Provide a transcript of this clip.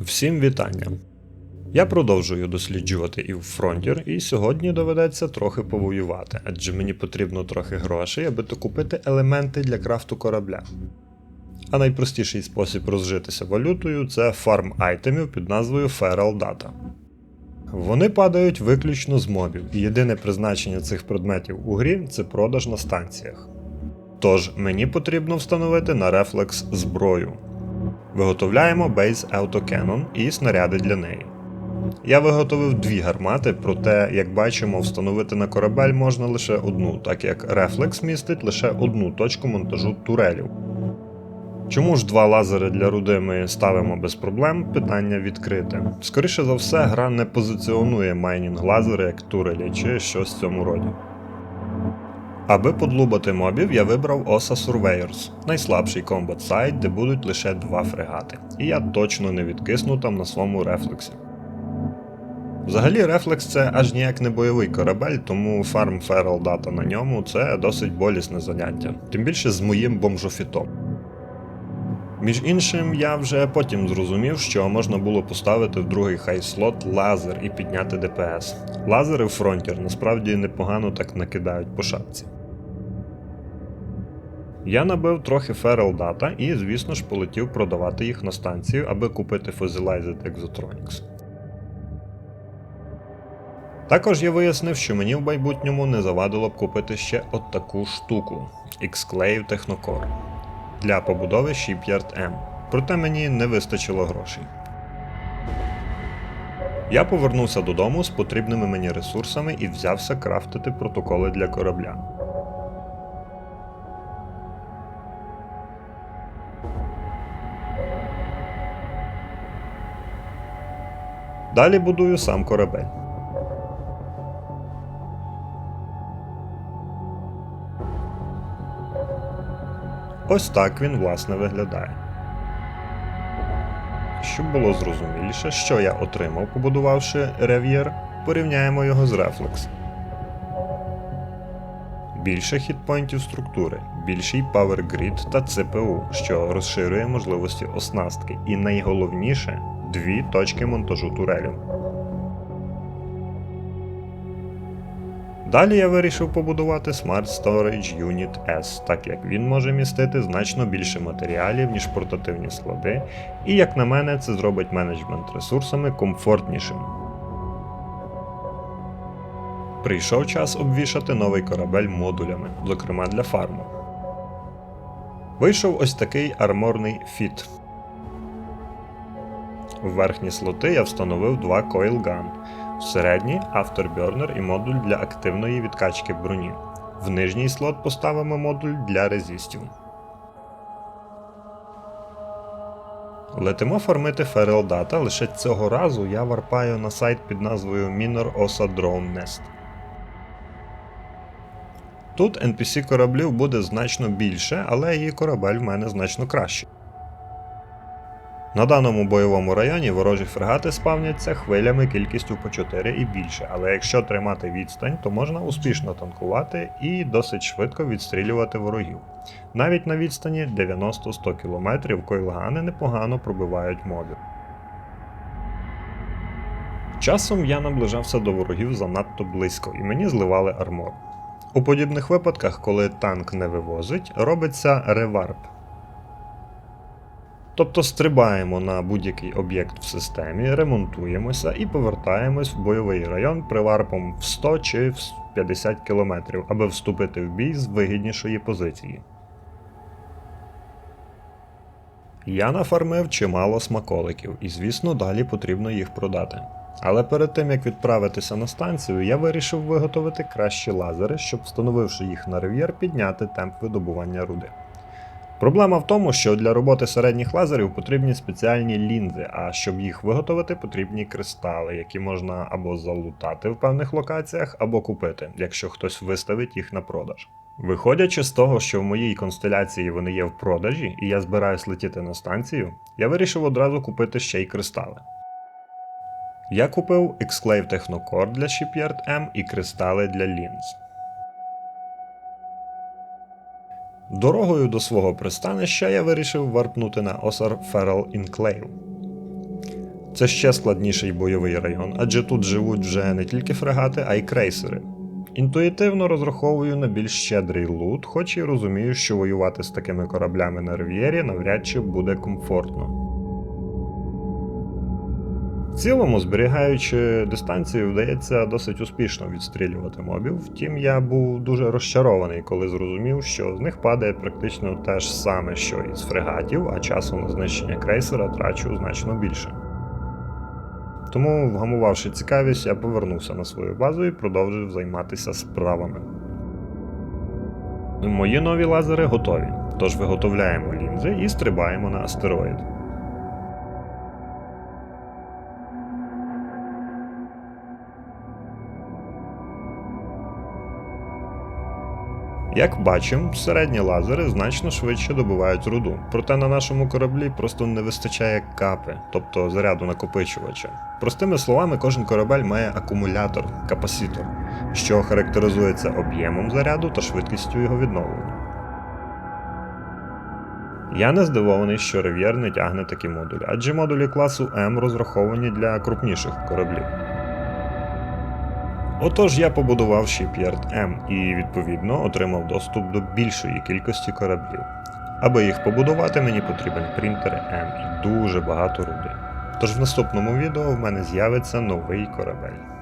Всім вітання! Я продовжую досліджувати і в Frontier, і сьогодні доведеться трохи повоювати, адже мені потрібно трохи грошей, аби докупити елементи для крафту корабля. А найпростіший спосіб розжитися валютою це фарм айтемів під назвою Feral Data. Вони падають виключно з мобів, і єдине призначення цих предметів у грі це продаж на станціях. Тож мені потрібно встановити на рефлекс зброю. Виготовляємо Base Autocannon і снаряди для неї. Я виготовив дві гармати, проте, як бачимо, встановити на корабель можна лише одну, так як рефлекс містить лише одну точку монтажу турелів. Чому ж два лазери для руди ми ставимо без проблем? Питання відкрите. Скоріше за все, гра не позиціонує майнінг лазери як турелі чи щось в цьому роді. Аби подлубати мобів, я вибрав Osa Surveyors, найслабший комбат сайт, де будуть лише два фрегати, і я точно не відкисну там на своєму рефлексі. Взагалі, рефлекс це аж ніяк не бойовий корабель, тому фарм Feral Data на ньому це досить болісне заняття, тим більше з моїм бомжофітом. Між іншим, я вже потім зрозумів, що можна було поставити в другий хай-слот лазер і підняти ДПС. Лазери в Frontier насправді непогано так накидають по шапці. Я набив трохи Feral Data і, звісно ж, полетів продавати їх на станцію, аби купити Fossilized Exotronics. Також я вияснив, що мені в майбутньому не завадило б купити ще от таку штуку Exclave Technocore для побудови Shipyard M. Проте мені не вистачило грошей. Я повернувся додому з потрібними мені ресурсами і взявся крафтити протоколи для корабля. Далі будую сам корабель. Ось так він власне виглядає. Щоб було зрозуміліше, що я отримав, побудувавши рев'єр, порівняємо його з Reflex. Більше хітпоінтів структури, більший Power Grid та CPU, що розширює можливості оснастки, і найголовніше дві точки монтажу турелів. Далі я вирішив побудувати Smart Storage Unit S, так як він може містити значно більше матеріалів, ніж портативні склади, і як на мене, це зробить менеджмент ресурсами комфортнішим. Прийшов час обвішати новий корабель модулями, зокрема для фарму. Вийшов ось такий арморний фіт. В верхні слоти я встановив два Coil в середній Afterburner і модуль для активної відкачки броні. В нижній слот поставимо модуль для резистів. Летимо фармити Feral Data, лише цього разу я варпаю на сайт під назвою Minor Osa Drone Nest. Тут NPC кораблів буде значно більше, але її корабель в мене значно кращий. На даному бойовому районі ворожі фрегати спавняться хвилями кількістю по 4 і більше, але якщо тримати відстань, то можна успішно танкувати і досить швидко відстрілювати ворогів. Навіть на відстані 90-100 км койлгани непогано пробивають мобів. Часом я наближався до ворогів занадто близько і мені зливали армор. У подібних випадках, коли танк не вивозить, робиться реварп. Тобто стрибаємо на будь-який об'єкт в системі, ремонтуємося і повертаємось в бойовий район приварпом в 100 чи в 50 км, аби вступити в бій з вигіднішої позиції. Я нафармив чимало смаколиків, і, звісно, далі потрібно їх продати. Але перед тим як відправитися на станцію, я вирішив виготовити кращі лазери, щоб, встановивши їх на рев'єр, підняти темп видобування руди. Проблема в тому, що для роботи середніх лазерів потрібні спеціальні лінзи, а щоб їх виготовити, потрібні кристали, які можна або залутати в певних локаціях, або купити, якщо хтось виставить їх на продаж. Виходячи з того, що в моїй констеляції вони є в продажі, і я збираюсь летіти на станцію, я вирішив одразу купити ще й кристали. Я купив Exclave Technocore для Shipyard M і кристали для лінз. Дорогою до свого пристанища я вирішив варпнути на Осар Ферал Інклейл. Це ще складніший бойовий район, адже тут живуть вже не тільки фрегати, а й крейсери. Інтуїтивно розраховую на більш щедрий лут, хоч і розумію, що воювати з такими кораблями на Рив'єрі навряд чи буде комфортно. Цілому, зберігаючи дистанцію, вдається досить успішно відстрілювати мобів. Втім, я був дуже розчарований, коли зрозумів, що з них падає практично те ж саме, що і з фрегатів, а часу на знищення крейсера трачу значно більше. Тому, вгамувавши цікавість, я повернувся на свою базу і продовжив займатися справами. Мої нові лазери готові, тож виготовляємо лінзи і стрибаємо на астероїд. Як бачимо, середні лазери значно швидше добувають руду, проте на нашому кораблі просто не вистачає капи, тобто заряду накопичувача. Простими словами, кожен корабель має акумулятор, капасітор, що характеризується об'ємом заряду та швидкістю його відновлення. Я не здивований, що Рев'єр не тягне такі модулі, адже модулі класу М розраховані для крупніших кораблів. Отож я побудував Shipyard M і відповідно отримав доступ до більшої кількості кораблів. Аби їх побудувати, мені потрібен принтер М і дуже багато руди. Тож в наступному відео в мене з'явиться новий корабель.